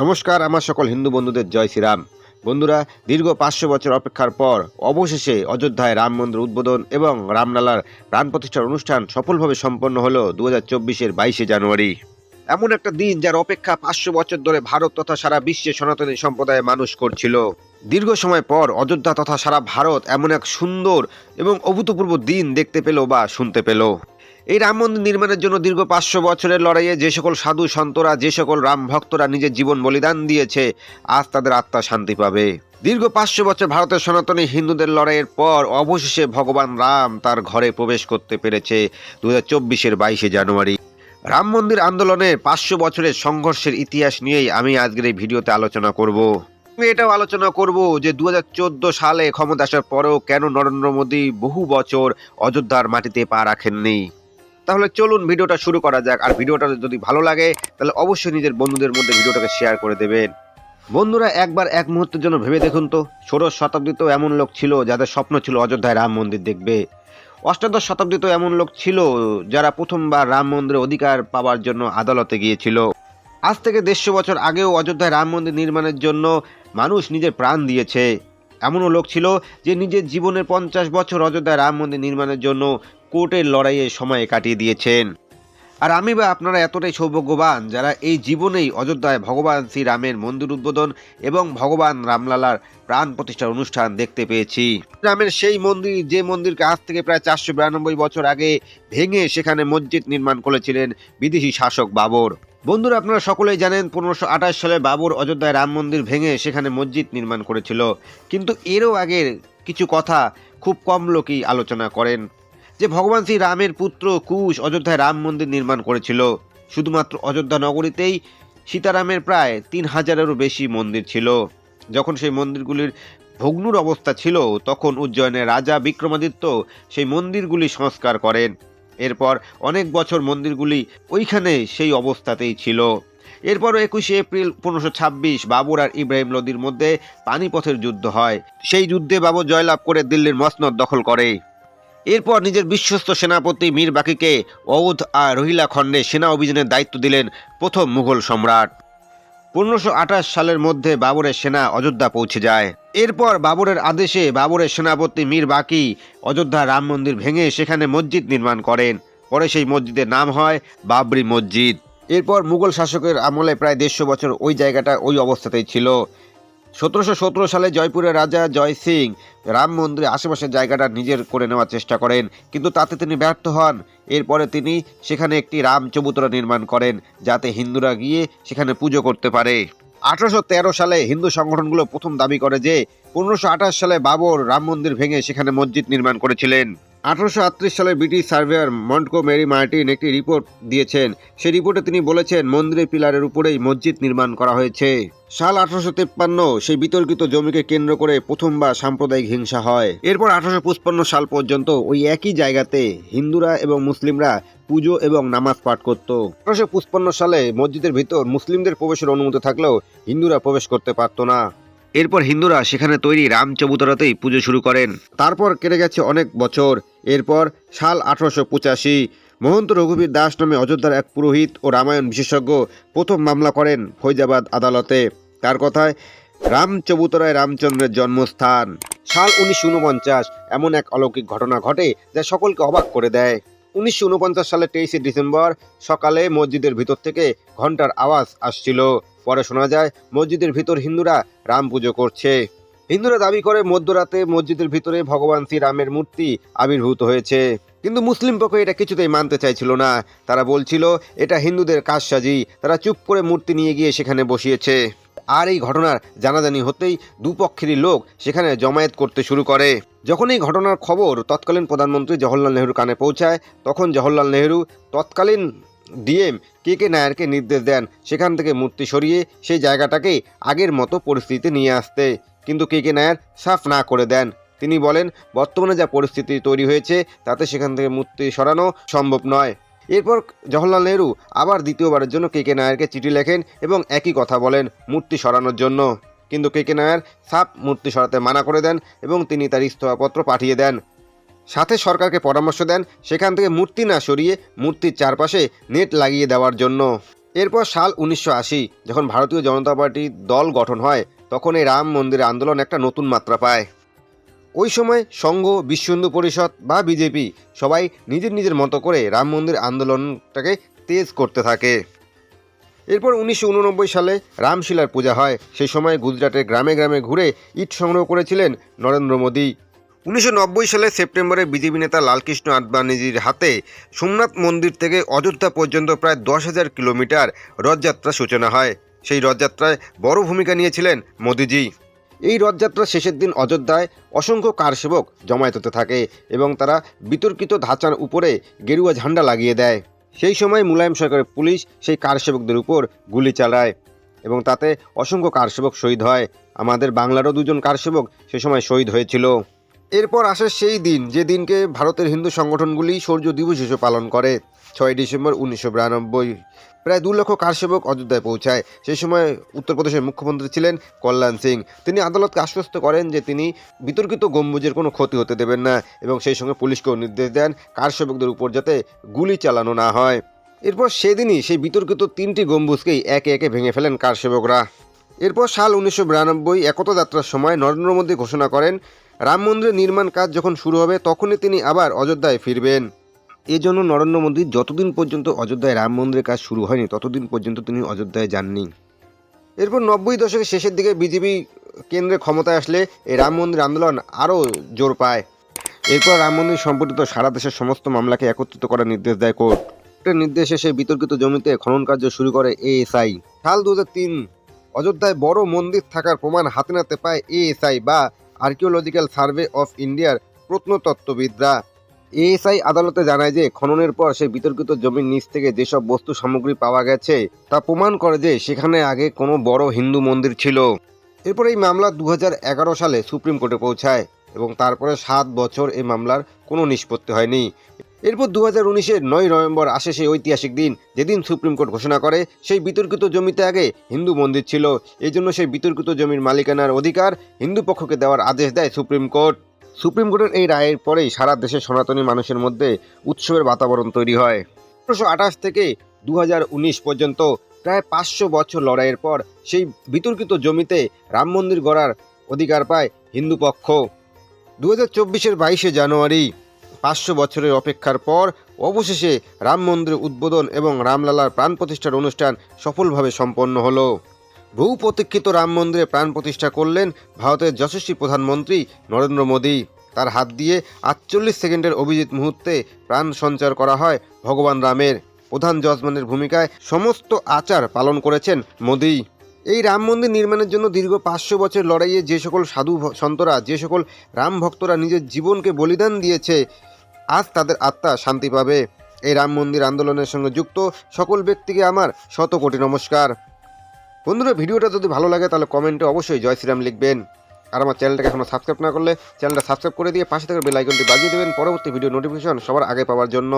নমস্কার, আমার সকল হিন্দু বন্ধুদের জয় শ্রীরাম। বন্ধুরা, দীর্ঘ পাঁচশো বছর অপেক্ষার পর অবশেষে অযোধ্যায় রাম মন্দির উদ্বোধন এবং রামলালার প্রাণ প্রতিষ্ঠার অনুষ্ঠান সফলভাবে সম্পন্ন হলো দু হাজার চব্বিশের বাইশে জানুয়ারি। এমন একটা দিন যার অপেক্ষা পাঁচশো বছর ধরে ভারত তথা সারা বিশ্বে সনাতনী সম্প্রদায়ের মানুষ করছিল। দীর্ঘ সময় পর অযোধ্যা তথা সারা ভারত এমন এক সুন্দর এবং অভূতপূর্ব দিন দেখতে পেল বা শুনতে পেল। এই রাম মন্দির নির্মাণের জন্য দীর্ঘ পাঁচশো বছরের লড়াইয়ে যে সকল সাধু সন্তরা, যে সকল রাম ভক্তরা নিজের জীবন বলিদান দিয়েছে, আজ তাদের আত্মা শান্তি পাবে। দীর্ঘ পাঁচশো বছর ভারতের সনাতনী হিন্দুদের লড়াইয়ের পর অবশেষে ভগবান রাম তার ঘরে প্রবেশ করতে পেরেছে দু হাজার চব্বিশের বাইশে জানুয়ারি। রাম মন্দির আন্দোলনের পাঁচশো বছরের সংঘর্ষের ইতিহাস নিয়েই আমি আজকের এই ভিডিওতে আলোচনা করব। আমি এটাও আলোচনা করব যে দু হাজার চোদ্দ সালে ক্ষমতা আসার পরেও কেন নরেন্দ্র মোদী বহু বছর অযোধ্যার মাটিতে পা রাখেননি। তাহলে চলুন ভিডিওটা শুরু করা যাক। আর ভিডিওটা যদি ভালো লাগে, তাহলে অবশ্যই নিজের বন্ধুদের মধ্যে ভিডিওটাকে শেয়ার করে দেবেন। বন্ধুরা, একবার এক মুহূর্তের জন্য ভেবে দেখুন তো, ষোড়শ শতাব্দীতেও এমন লোক ছিল যাদের স্বপ্ন ছিল অযোধ্যায় রাম মন্দির দেখবে। অষ্টাদশ শতাব্দীতেও এমন লোক ছিল যারা প্রথমবার রাম মন্দিরের অধিকার পাওয়ার জন্য আদালতে গিয়েছিল। আজ থেকে দেড়শো বছর আগেও অযোধ্যায় রাম মন্দির নির্মাণের জন্য মানুষ নিজের প্রাণ দিয়েছে। এমনও লোক ছিল যে নিজের জীবনের পঞ্চাশ বছর অযোধ্যায় রাম মন্দির নির্মাণের জন্য কোর্টের লড়াইয়ে সময় কাটিয়ে দিয়েছেন। আর আমি বা আপনারা এতটাই সৌভাগ্যবান যারা এই জীবনেই অযোধ্যায় ভগবান শ্রীরামের মন্দির উদ্বোধন এবং ভগবান রামলালার প্রাণ প্রতিষ্ঠার অনুষ্ঠান দেখতে পেয়েছি। রামের সেই মন্দির, যে মন্দিরকে আজ থেকে প্রায় চারশো বিরানব্বই বছর আগে ভেঙে সেখানে মসজিদ নির্মাণ করেছিলেন বিদেশি শাসক বাবর। বন্ধুরা, আপনারা সকলেই জানেন পনেরোশো আঠাশ সালে বাবর অযোধ্যায় রাম মন্দির ভেঙে সেখানে মসজিদ নির্মাণ করেছিল। কিন্তু এরও আগের কিছু কথা খুব কম লোকই আলোচনা করেন। যে ভগবান শ্রী রামের পুত্র কুশ অযোধ্যায় রাম মন্দির নির্মাণ করেছিল, শুধুমাত্র অযোধ্যা নগরীতেই সীতারামের প্রায় তিন হাজারেরও বেশি মন্দির ছিল। যখন সেই মন্দিরগুলির ভগ্নুর অবস্থা ছিল, তখন উজ্জয়নের রাজা বিক্রমাদিত্য সেই মন্দিরগুলি সংস্কার করেন। এরপর অনেক বছর মন্দিরগুলি ওইখানে সেই অবস্থাতেই ছিল। এরপর একুশে এপ্রিল পনেরোশো ছাব্বিশ বাবর আর ইব্রাহিম লোদির মধ্যে পানিপথের যুদ্ধ হয়। সেই যুদ্ধে বাবর জয়লাভ করে দিল্লির মসনদ দখল করে। এরপর নিজের বিশ্বস্ত সেনাপতি মীর বাকিকে অউধ আর রোহিলা খণ্ডে সেনা অভিযানের দায়িত্ব দিলেন প্রথম মুঘল সম্রাট। পনেরোশো সালের মধ্যে বাবরের সেনা অযোধ্যা পৌঁছে যায়। এরপর বাবরের আদেশে বাবরের সেনাপতি মীর বাকি অযোধ্যা রাম মন্দির ভেঙে সেখানে মসজিদ নির্মাণ করেন। পরে সেই মসজিদের নাম হয় বাবরি মসজিদ। এরপর মুঘল শাসকের আমলে প্রায় দেড়শো বছর ওই জায়গাটা ওই অবস্থাতেই ছিল। সতেরোশো সতেরো সালে জয়পুরের রাজা জয় সিং রাম মন্দিরের আশেপাশের জায়গাটা নিজের করে নেওয়ার চেষ্টা করেন, কিন্তু তাতে তিনি ব্যর্থ হন। এরপরে তিনি সেখানে একটি রাম চবুতরা নির্মাণ করেন, যাতে হিন্দুরা গিয়ে সেখানে পুজো করতে পারে। আঠারোশো তেরো সালে হিন্দু সংগঠনগুলো প্রথম দাবি করে যে, পনেরোশো সালে বাবর রাম মন্দির ভেঙে সেখানে মসজিদ নির্মাণ করেছিলেন। আঠারোশো আটত্রিশ সালে British surveyor Montgomery Martin একটি রিপোর্ট দিয়েছেন। সেই রিপোর্টে তিনি বলেছেন মন্দিরের পিলারের উপরেই মসজিদ নির্মাণ করা হয়েছে। সাল আঠারোশো সেই বিতর্কিত জমিকে কেন্দ্র করে প্রথমবার সাম্প্রদায়িক হিংসা হয়। এরপর আঠারোশো সাল পর্যন্ত ওই একই জায়গাতে হিন্দুরা এবং মুসলিমরা পুজো এবং নামাজ পাঠ করত। আঠারোশো সালে মসজিদের ভিতর মুসলিমদের প্রবেশের অনুমতি থাকলেও হিন্দুরা প্রবেশ করতে পারত না। এরপর হিন্দুরা সেখানে তৈরি রাম চবুতরাতেই পুজো শুরু করেন। তারপর কেটে গেছে অনেক বছর। এরপর সাল আঠারোশো পঁচাশি, মহন্ত রঘুবীর দাস নামে অযোধ্যার এক পুরোহিত ও রামায়ণ বিশেষজ্ঞ প্রথম মামলা করেন ফৈজাবাদ আদালতে। তার কথায়, রাম চবুতরায় রামচন্দ্রের জন্মস্থান। সাল উনিশশো উনপঞ্চাশ, এমন এক অলৌকিক ঘটনা ঘটে যা সকলকে অবাক করে দেয়। উনিশশো সালের তেইশে ডিসেম্বর সকালে মসজিদের ভিতর থেকে ঘণ্টার আওয়াজ আসছিল। পরে শোনা যায়, মসজিদের ভিতর হিন্দুরা রাম পুজো করছে। হিন্দুরা দাবি করে, মধ্যরাতে মসজিদের ভিতরে ভগবান শ্রীরামের মূর্তি আবির্ভূত হয়েছে। কিন্তু মুসলিম পক্ষ এটা কিছুতেই মানতে চাইছিল না। তারা বলছিল, এটা হিন্দুদের কাজসাজি। তারা চুপ করে মূর্তি নিয়ে গিয়ে সেখানে বসিয়েছে। আর এই ঘটনার জানাজানি হতেই দুপক্ষেরই লোক সেখানে জমায়েত করতে শুরু করে। যখন এই ঘটনার খবর তৎকালীন প্রধানমন্ত্রী জওহরলাল নেহরুর কানে পৌঁছায়, তখন জওহরলাল নেহরু তৎকালীন ডিএম কে কে নায়ারকে নির্দেশ দেন সেখান থেকে মূর্তি সরিয়ে সেই জায়গাটাকে আগের মতো পরিস্থিতিতে নিয়ে আসতে। কিন্তু কে কে নায়ার সাফ না করে দেন। তিনি বলেন, বর্তমানে যা পরিস্থিতি তৈরি হয়েছে, তাতে সেখান থেকে মূর্তি সরানো সম্ভব নয়। এরপর জওহরলাল নেহরু আবার দ্বিতীয়বারের জন্য কে কে নায়ারকে চিঠি লেখেন এবং একই কথা বলেন মূর্তি সরানোর জন্য। কিন্তু কে কে নায়ার সাপ মূর্তি সরাতে মানা করে দেন এবং তিনি তার ইস্তফাপত্র পাঠিয়ে দেন। সাথে সরকারকে পরামর্শ দেন, সেখান থেকে মূর্তি না সরিয়ে মূর্তির চারপাশে নেট লাগিয়ে দেওয়ার জন্য। এরপর সাল উনিশশো আশি, যখন ভারতীয় জনতা পার্টির দল গঠন হয়, তখন এই রাম মন্দির আন্দোলন একটা নতুন মাত্রা পায়। ওই সময় সংঘ বিশ্ব হিন্দু পরিষদ বা বিজেপি সবাই নিজের নিজের মতো করে রাম মন্দির আন্দোলনটাকে তেজ করতে থাকে। এরপর উনিশশো উননব্বই সালে রামশিলার পূজা হয়। সেই সময় গুজরাটের গ্রামে গ্রামে ঘুরে ইট সংগ্রহ করেছিলেন নরেন্দ্র মোদী। উনিশশো নব্বই সালে সেপ্টেম্বরে বিজেপি নেতা লালকৃষ্ণ আদবানিজির হাতে সোমনাথ মন্দির থেকে অযোধ্যা পর্যন্ত প্রায় দশ হাজার কিলোমিটার রথযাত্রা সূচনা হয়। সেই রথযাত্রায় বড় ভূমিকা নিয়েছিলেন মোদিজি। এই রথযাত্রার শেষের দিন অযোধ্যায় অসংখ্য কারসেবক জমায়েত হতে থাকে এবং তারা বিতর্কিত ধাঁচার উপরে গেরুয়া ঝান্ডা লাগিয়ে দেয়। সেই সময় মুলায়ম সরকারের পুলিশ সেই কারসেবকদের উপর গুলি চালায় এবং তাতে অসংখ্য কারসেবক শহীদ হয়। আমাদের বাংলারও দুজন কারসেবক সে সময় শহীদ হয়েছিল। এরপর আসে সেই দিন, যে দিনকে ভারতের হিন্দু সংগঠনগুলি সূর্য দিবস হিসেবে পালন করে, ছয় ডিসেম্বর উনিশশো বিরানব্বই। প্রায় দু লক্ষ কারসেবক অযোধ্যায় পৌঁছায়। সেই সময় উত্তরপ্রদেশের মুখ্যমন্ত্রী ছিলেন কল্যাণ সিং। তিনি আদালতকে আশ্বস্ত করেন যে তিনি বিতর্কিত গম্বুজের কোনো ক্ষতি হতে দেবেন না এবং সেই সঙ্গে পুলিশকেও নির্দেশ দেন কারসেবকদের উপর যাতে গুলি চালানো না হয়। এরপর সেদিনই সেই বিতর্কিত তিনটি গম্বুজকেই একে একে ভেঙে ফেলেন কারসেবকরা। এরপর সাল উনিশশো বিরানব্বই একতা যাত্রার সময় নরেন্দ্র মোদী ঘোষণা করেন রাম মন্দিরের নির্মাণ কাজ যখন শুরু হবে, তখনই তিনি আবার অযোধ্যায় ফিরবেন। এজন্য নরেন্দ্র মোদী যতদিন পর্যন্ত অযোধ্যায় রাম মন্দিরের কাজ শুরু হয়নি, ততদিন পর্যন্ত তিনি অযোধ্যায় যাননি। এরপর নব্বই দশকের শেষের দিকে বিজেপি কেন্দ্রে ক্ষমতায় আসলে এই রাম মন্দির আন্দোলন আরও জোর পায়। এরপর রাম মন্দির সম্পর্কিত সারা দেশের সমস্ত মামলাকে একত্রিত করার নির্দেশ দেয় কোর্ট। কোর্টের নির্দেশে সেই বিতর্কিত জমিতে খনন কার্য শুরু করে এএসআই। সাল দু অযোধ্যায় বড় মন্দির থাকার প্রমাণ হাতে নাতে পায় এএসআই বা আর্কিওলজিক্যাল সার্ভে অফ ইন্ডিয়ার প্রত্নতত্ত্ববিদরা। এএসআই আদালতে জানায় যে, খননের পর সেই বিতর্কিত জমির নিচ থেকে যেসব বস্তু সামগ্রী পাওয়া গেছে, তা প্রমাণ করে যে, সেখানে আগে কোনো বড় হিন্দু মন্দির ছিল। এরপর এই মামলা দু হাজার এগারো সালে সুপ্রিম কোর্টে পৌঁছায় এবং তারপরে সাত বছর এই মামলার কোনো নিষ্পত্তি হয়নি। এরপর দু হাজার উনিশের নয় নভেম্বর আসে সেই ঐতিহাসিক দিন। যেদিন সুপ্রিম কোর্ট ঘোষণা করে, সেই বিতর্কিত জমিতে আগে হিন্দু মন্দির ছিল। এই জন্য সেই বিতর্কিত জমির মালিকানার অধিকার হিন্দু পক্ষকে দেওয়ার আদেশ দেয় সুপ্রিম কোর্ট। সুপ্রিম কোর্টের এই রায়ের পরেই সারা দেশের সনাতনী মানুষের মধ্যে উৎসবের বাতাবরণ তৈরি হয়। আঠারোশো আঠাশ থেকে দু হাজার উনিশ পর্যন্ত প্রায় পাঁচশো বছর লড়াইয়ের পর সেই বিতর্কিত জমিতে রাম মন্দির গড়ার অধিকার পায় হিন্দু পক্ষ। দু হাজার চব্বিশের বাইশে জানুয়ারি পাঁচশো বছরের অপেক্ষার পর অবশেষে রাম মন্দির উদ্বোধন এবং রামলালার প্রাণ প্রতিষ্ঠার অনুষ্ঠান সফলভাবে সম্পন্ন হলো। বহু প্রতীক্ষিত রাম মন্দিরে প্রাণ প্রতিষ্ঠা করলেন ভারতের যশস্বী প্রধানমন্ত্রী নরেন্দ্র মোদী। তার হাত দিয়ে আটচল্লিশ সেকেন্ডের অভিজিৎ মুহূর্তে প্রাণ সঞ্চার করা হয় ভগবান রামের। প্রধান যজমানের ভূমিকায় সমস্ত আচার পালন করেছেন মোদী। এই রাম মন্দির নির্মাণের জন্য দীর্ঘ পাঁচশো বছর লড়াইয়ে যে সকল সাধু সন্তরা, যে সকল রাম ভক্তরা নিজের জীবনকে বলিদান দিয়েছে আজ তাদের আত্মা শান্তি পাবে। এই রাম মন্দির আন্দোলনের সঙ্গে যুক্ত সকল ব্যক্তিকে আমার শত কোটি নমস্কার। বন্ধুরা, ভিডিওটা যদি ভালো লাগে, তাহলে কমেন্টে অবশ্যই জয় শ্রীরাম লিখবেন। আর আমার চ্যানেলটাকে এখনও সাবস্ক্রাইব না করলে চ্যানেলটা সাবস্ক্রাইব করে দিয়ে পাশে থাকা বেল আইকনটি বাজিয়ে দেবেন। পরবর্তী ভিডিও নোটিফিকেশন সবার আগে পাওয়ার জন্য।